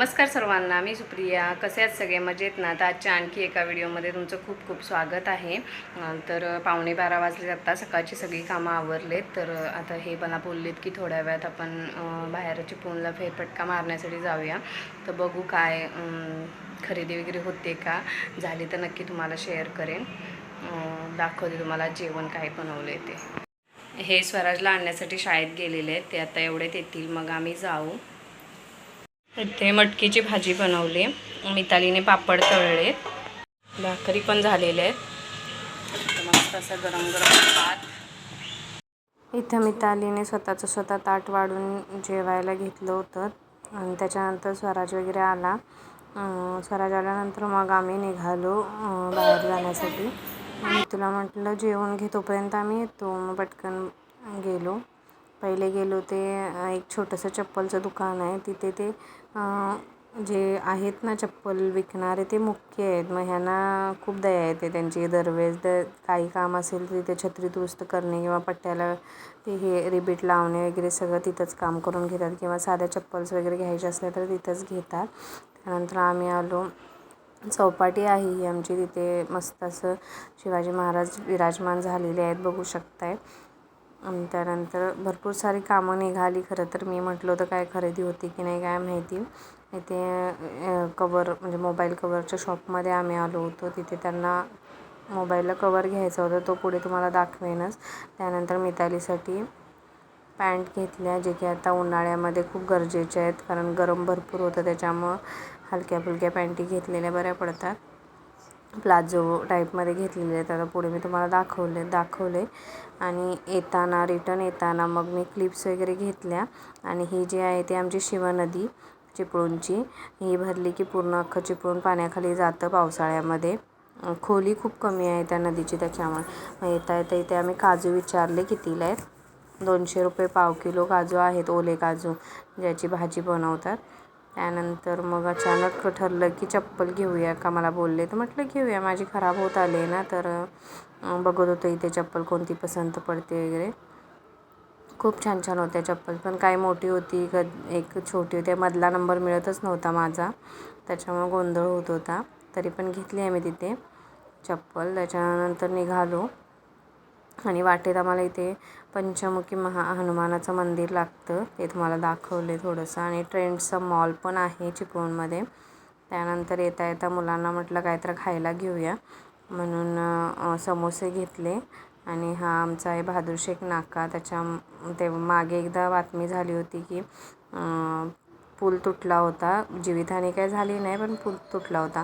नमस्कार सर्वांना मी सुप्रिया. कसे आहेत सगळे? मजेत ना? तर आजच्या आणखी एका व्हिडिओमध्ये तुमचं खूप खूप स्वागत आहे. तर पावणे बारा वाजले आता. सकाळची सगळी कामं आवरलेत. तर आता हे मला बोललेत की थोड्या वेळात आपण अं, बाहेर चिपळूणला फेरफटका मारण्यासाठी जाऊया. तर बघू काय खरेदी वगैरे होते का? झाली तर नक्की तुम्हाला शेअर करेन. दाखवते तुम्हाला जेवण काय बनवले ते. हे स्वराजला आणण्यासाठी शाळेत गेलेले आहेत. ते आता एवढेच येतील. मग आम्ही जाऊ. इथे मटकीची भाजी बनवली. मितालीने पापड तळले. भाकरी पण झालेले आहेत. मस्त असं गरम गरम भात. इथं मितालीने स्वतःचं स्वतः ताट वाढून जेवायला घेतलं होतं. आणि त्याच्यानंतर स्वराज वगैरे आला. स्वराज आल्यानंतर मग आम्ही निघालो बाहेर जाण्यासाठी. मी तुला म्हटलं जेवण घे तोपर्यंत आम्ही येतो. मग पटकन गेलो. पहिले गेलो ते एक छोटंसं चप्पलचं दुकान आहे. तिथे ते जे आहेत ना चप्पल विकणारे ते मुख्य आहेत. मग ह्यांना खूप दया येते त्यांची. दरवेळेस द काही काम असेल तर तिथे छत्री दुरुस्त करणे किंवा पट्ट्याला ते हे रिबीट लावणे वगैरे सगळं तिथंच काम करून घेतात. किंवा साध्या चप्पल्स वगैरे घ्यायचे असल्या तर तिथंच घेतात. त्यानंतर आम्ही आलो. चौपाटी आहे ही आमची. तिथे मस्त असं शिवाजी महाराज विराजमान झालेले आहेत. बघू शकताय. आणि त्यानंतर भरपूर सारी कामं निघाली. खरं तर मी म्हटलं होतं काय खरेदी होती की नाही काय माहिती. इथे कवर म्हणजे मोबाईल कवरच्या शॉपमध्ये आम्ही आलो होतो. तिथे त्यांना मोबाईलला कवर घ्यायचा होता. तो पुढे तुम्हाला दाखवेनच. त्यानंतर मितालीसाठी पॅन्ट घेतल्या जे की आता उन्हाळ्यामध्ये खूप गरजेचे आहेत. कारण गरम भरपूर होतं. त्याच्यामुळं हलक्या फुलक्या पॅन्टी घेतलेल्या बऱ्या पडतात. प्लाझो टाईपमध्ये घेतलेले आहेत. आता पुढे मी तुम्हाला दाखवले दाखवले. आणि येताना रिटर्न येताना मग मी क्लिप्स वगैरे घेतल्या. आणि ही जी आहे ती आमची शिवनदी चिपळूणची. ही भरली की पूर्ण अख्खं चिपळूण पाण्याखाली जातं पावसाळ्यामध्ये. खोली खूप कमी आहे त्या नदीची त्याच्यामुळे. मग येता येता इथे आम्ही काजू विचारले कितीला आहेत. दोनशे रुपये पाव किलो काजू आहेत ओले काजू ज्याची भाजी बनवतात. त्यानंतर मग अचानक ठरलं की चप्पल घेऊया का मला बोलले. तर म्हटलं घेऊया माझी खराब होत आली ना तर बघत होतं इथे चप्पल कोणती पसंत पडते वगैरे. खूप छान छान होत्या चप्पल पण काय मोठी होती क एक छोटी होती मधला नंबर मिळतच नव्हता माझा. त्याच्यामुळं गोंधळ होत होता. तरी पण घेतली आहे मी तिथे चप्पल. त्याच्यानंतर निघालो. आणि वाटेत आम्हाला इथे पंचमुखी महा हनुमानाचं मंदिर लागतं. ते तुम्हाला दाखवले थोडंसं. आणि ट्रेंडचं मॉल पण आहे चिपळूणमध्ये. त्यानंतर येता येता मुलांना म्हटलं काहीतरी खायला घेऊया. म्हणून समोसे घेतले. आणि हा आमचा आहे बहादूर शेख नाका. त्याच्या ते मागे एकदा बातमी झाली होती की पूल तुटला होता. जीवितहानी काही झाली नाही पण पूल तुटला होता.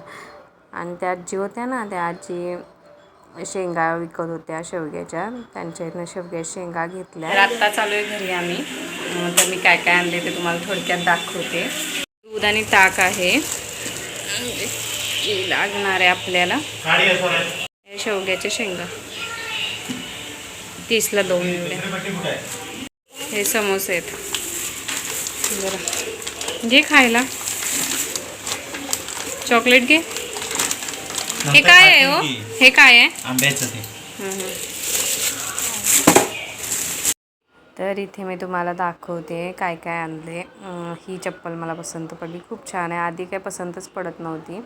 आणि त्या आजी होत्या ना त्या आजी शेंगा विकत होत्या शेवग्याच्या. त्यांच्या इथनं शेवग्याच्या शेंगा घेतल्या. तर आत्ता चालू आहे घरी आम्ही. तर मी काय काय आणले ते तुम्हाला थोडक्यात दाखवते. दूध आणि ताक आहे. लागणार आहे आपल्याला. शेवग्याच्या शेंगा. तीसला दोन एवढ्या हे समोसे आहेत. बरं. घे खायला. चॉकलेट घे. हे काय आहे हो? हे काय आहे? आंब्याचं ते. तर इथे मी तुम्हाला दाखवते काय काय आणले. ही चप्पल मला पसंत पडली. खूप छान आहे. आधी काय पसंतच पडत नव्हती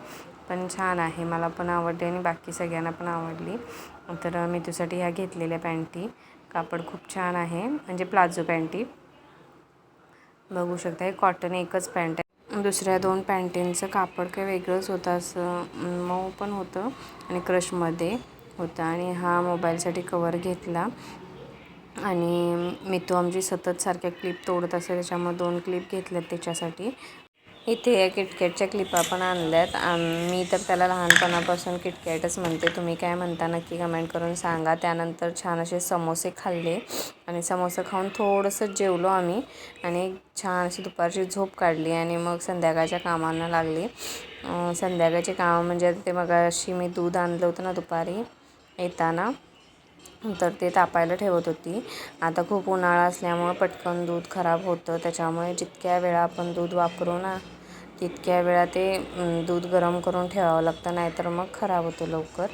पण छान आहे. मला पण आवडली आणि बाकी सगळ्यांना पण आवडली. तर मी तुझ्यासाठी ह्या घेतलेल्या पॅन्टी. कापड खूप छान आहे. म्हणजे प्लाझो पॅन्टी. बघू शकता हे कॉटन एकच पॅन्ट आहे. दुसऱ्या दोन पॅन्टींचं कापड काही वेगळंच होतं असं मऊ पण होतं आणि क्रशमध्ये होतं. आणि हा मोबाईलसाठी कवर घेतला. आणि मी तो आमची सतत सारख्या क्लिप तोडत असेल त्याच्यामुळे दोन क्लिप घेतल्यात त्याच्यासाठी. इथे या किटकॅटच्या क्लिपा पण आणल्यात. आम- मी तर त्याला लहानपणापासून किटकॅटच म्हणते. तुम्ही काय म्हणता नक्की कमेंट करून सांगा. त्यानंतर छान असे समोसे खाल्ले. आणि समोसे खाऊन थोडंसं जेवलो आम्ही. आणि छान अशी दुपारची झोप काढली आणि मग संध्याकाळच्या कामांना लागली. संध्याकाळचे कामं म्हणजे ते मग अशी मी दूध आणलं होतं ना दुपारी येताना. तर ते तापायला ठेवत होती. आता खूप उन्हाळा असल्यामुळं पटकन दूध खराब होतं. त्याच्यामुळे जितक्या वेळा आपण दूध वापरू ना तितक्या वेळा ते दूध गरम करून ठेवावं लागतं. नाहीतर मग खराब होतं लवकर.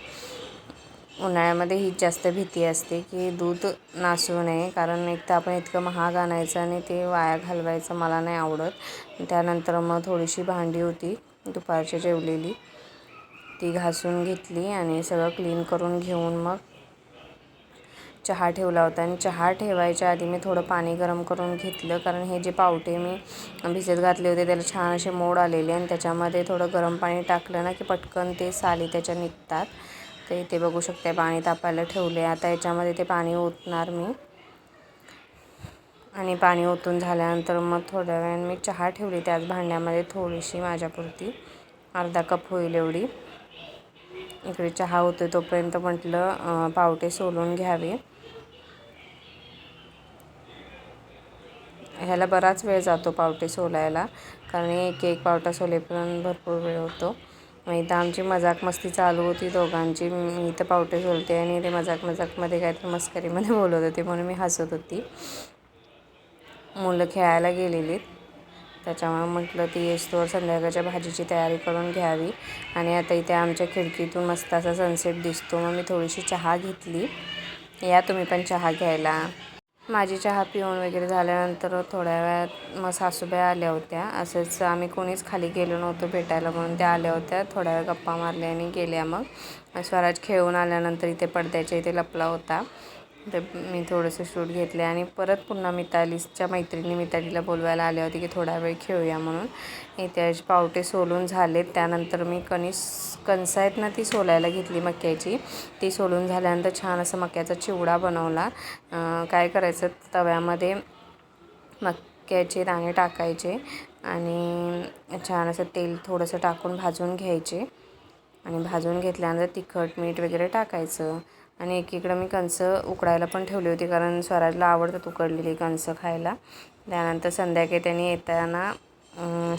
उन्हाळ्यामध्ये हीच जास्त भीती असते की दूध नासू नये. कारण एक तर आपण इतकं महाग आणायचं आणि ते वाया घालवायचं मला नाही आवडत. त्यानंतर मग थोडीशी भांडी होती दुपारची जेवलेली. ती घासून घेतली आणि सगळं क्लीन करून घेऊन मग चहा ठेवला होता आणि चहा ठेवायच्या आधी मी थोडं पाणी गरम करून घेतलं. कारण हे जे पावटे मी भिजत घातले होते त्याला छान असे मोड आलेले आणि त्याच्यामध्ये थोडं गरम पाणी टाकलं ना की पटकन ते साली त्याच्या निघतात. तर इथे बघू शकते पाणी तापायला ठेवले आता याच्यामध्ये ते पाणी ओतणार मी. आणि पाणी ओतून झाल्यानंतर मग थोड्या वेळाने मी चहा ठेवली. त्याच भांड्यामध्ये थोडीशी माझ्यापुरती अर्धा कप होईल एवढी. इकडे चहा होतो तोपर्यंत म्हटलं पावटे सोलून घ्यावे. ह्याला बराच वेळ जातो पावटे सोलायला. कारण एक एक पावटा सोलेपर्यंत भरपूर वेळ होतो. मग इथं आमची मजाक मस्ती चालू होती दोघांची. मी इथं पावटे सोलते आणि ते मजाक मजाकमध्ये काहीतरी मस्करीमध्ये बोलत होते म्हणून मी हसत होती. मुलं खेळायला गेलेलीत. त्याच्यामुळे म्हटलं ती येस्तोवर संध्याकाळच्या भाजीची तयारी करून घ्यावी. आणि आता इथे आमच्या खिडकीतून मस्त असा सनसेट दिसतो. मग मी थोडीशी चहा घेतली. या तुम्ही पण चहा घ्यायला. माझी चहा पिऊन वगैरे झाल्यानंतर थोड्या वेळात मग सासूबाई आल्या होत्या. असंच आम्ही कोणीच खाली गेलो नव्हतो भेटायला म्हणून त्या आल्या होत्या. थोड्या वेळ गप्पा मारल्या आणि गेल्या मग. स्वराज खेळून आल्यानंतर इथे पडद्याच्या इथे लपला होता. तर मी थोडंसं शूट घेतले आणि परत पुन्हा मितालीच्या मैत्रिणी मितालीला बोलवायला आल्या होती की थोडा वेळ खेळूया म्हणून. इथे पावटे सोलून झालेत. त्यानंतर मी कणीस कणसं आहेत ना ती सोलायला घेतली मक्याची. ती सोलून झाल्यानंतर छान असं मक्याचा चिवडा बनवला. काय करायचं? तव्यामध्ये मक्याचे दाणे टाकायचे आणि छान असं तेल थोडंसं टाकून भाजून घ्यायचे. आणि भाजून घेतल्यानंतर तिखट मीठ वगैरे टाकायचं. आणि एकीकडं मी कणसं उकडायला पण ठेवली होती कारण स्वराजला आवडतात उकडलेली कणसं खायला. त्यानंतर संध्याकाळी त्यांनी येताना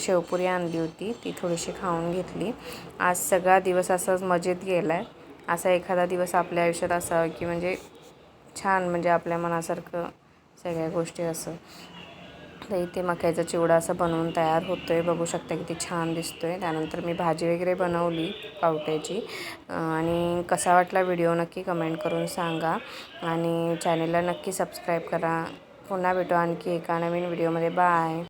शेवपुरी आणली होती. ती थोडीशी खाऊन घेतली. आज सगळा दिवस असाच मजेत गेला आहे असा एखादा दिवस आपल्या आयुष्यात असावा की म्हणजे छान म्हणजे आपल्या मनासारखं सगळ्या गोष्टी असं. तर इथे मक्याचा चिवडा असं बनवून तयार होतो आहे बघू शकता किती छान दिसतो आहे त्यानंतर मी भाजी वगैरे बनवली पावट्याची. आणि कसा वाटला व्हिडिओ नक्की कमेंट करून सांगा. आणि चॅनेलला नक्की सबस्क्राईब करा. पुन्हा भेटू आणखी एका नवीन व्हिडिओमध्ये. बाय.